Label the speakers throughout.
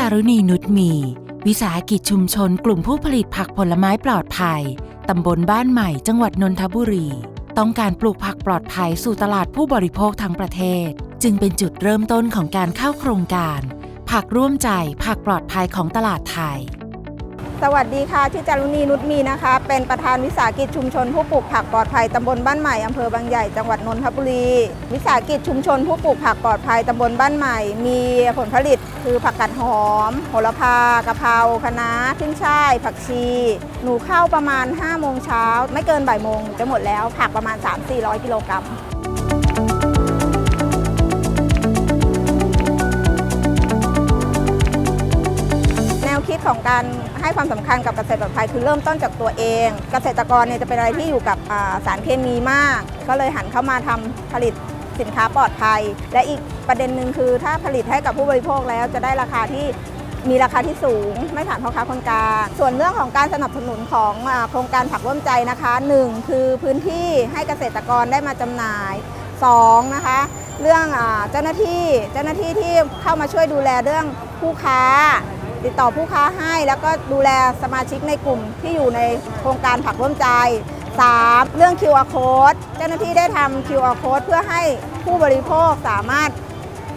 Speaker 1: จารุณีนุชมี วิสาหกิจชุมชนกลุ่มผู้ผลิตผักผลไม้ปลอดภัย ตำบลบ้านใหม่จังหวัดนนทบุรี ต้องการปลูกผักปลอดภัยสู่ตลาดผู้บริโภคทั้งประเทศ จึงเป็นจุดเริ่มต้นของการเข้าโครงการ ผักร่วมใจผักปลอดภัยของตลาดไทย
Speaker 2: สวัสดีค่ะ ชื่อจารุณีนุชมีนะคะ เป็นประธานวิสาหกิจชุมชนผู้ปลูกผักปลอดภัยตำบลบ้านใหม่อำเภอบางใหญ่จังหวัดนนทบุรี วิสาหกิจชุมชนผู้ปลูกผักปลอดภัยตำบลบ้านใหม่ มีผลผลิตคือผักกาดหอมโหระพากะเพราคะน้าขึ้นช่าย ผักชี หนูเข้าประมาณ5โมงเช้าไม่เกินบ่ายโมงจะหมดแล้วผักประมาณ 3-400 กิโลกรัม ของการให้ความสำคัญกับเกษตรปลอดภัยคือเริ่มต้นจากตัวเอง เกษตรกรเนี่ยจะเป็นอะไรที่อยู่กับสารเคมีมาก ก็เลยหันเข้ามาทำผลิตสินค้าปลอดภัย และอีกประเด็นหนึ่งคือ ถ้าผลิตให้กับผู้บริโภคแล้วจะได้ราคาที่มีราคาที่สูง ไม่ผ่านพ่อค้าคนกลางส่วนเรื่องของการสนับสนุนของโครงการผักร่วมใจนะคะหนึ่งคือพื้นที่ให้เกษตรกรได้มาจำหน่ายสองนะคะ เรื่องเจ้าหน้าที่เจ้าหน้าที่ที่เข้ามาช่วยดูแลเรื่องผู้ค้า ติดต่อผู้ค้าให้แล้วก็ดูแลสมาชิกในกลุ่มที่อยู่ในโครงการผักร่วมใจ 3. เรื่อง QR code เจ้าหน้าที่ได้ทำ QR code เพื่อให้ผู้บริโภคสามารถ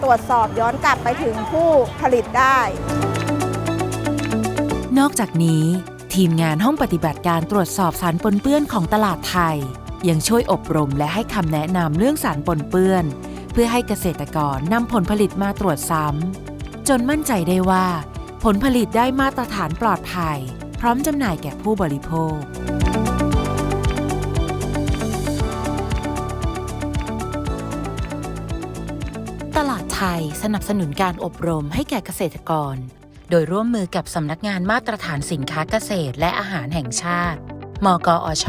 Speaker 2: ตรวจสอบย้อนกลับไปถึงผู้ผลิตได้
Speaker 1: นอกจากนี้ ทีมงานห้องปฏิบัติการตรวจสอบสารปนเปื้อนของตลาดไทย ยังช่วยอบรมและให้คำแนะนำเรื่องสารปนเปื้อน เพื่อให้เกษตรกรนำผลผลิตมาตรวจซ้ำจนมั่นใจได้ว่า ผลผลิตได้มาตรฐานปลอดภัย พร้อมจำหน่ายแก่ผู้บริโภค ตลาดไทยสนับสนุนการอบรมให้แก่เกษตรกร โดยร่วมมือกับสำนักงานมาตรฐานสินค้าเกษตรและอาหารแห่งชาติ มกอช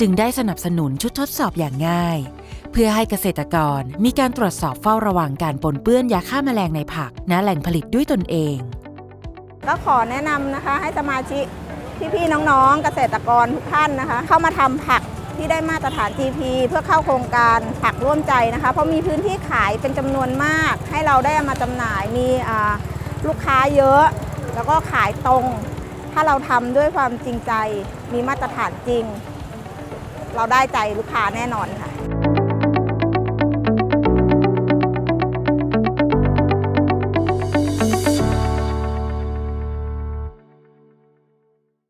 Speaker 1: จึงได้สนับสนุนชุดทดสอบอย่างง่าย เพื่อให้เกษตรกรมีการตรวจสอบเฝ้าระวังการปนเปื้อนยาฆ่าแมลงในผักณแหล่งผลิตด้วยตนเอง
Speaker 2: ก็ขอแนะนำนะคะให้สมาชิกพี่ๆน้องๆ เกษตรกรทุกท่านนะคะ เข้ามาทำผักที่ได้มาตรฐาน GP เพื่อเข้าโครงการผักร่วมใจนะคะ เพราะมีพื้นที่ขายเป็นจำนวนมาก ให้เราได้ามาจำหน่ายมีลูกค้าเยอะ แล้วก็ขายตรง ถ้าเราทำด้วยความจริงใจ มีมาตรฐานจริง เราได้ใจลูกค้าแน่นอนค่ะ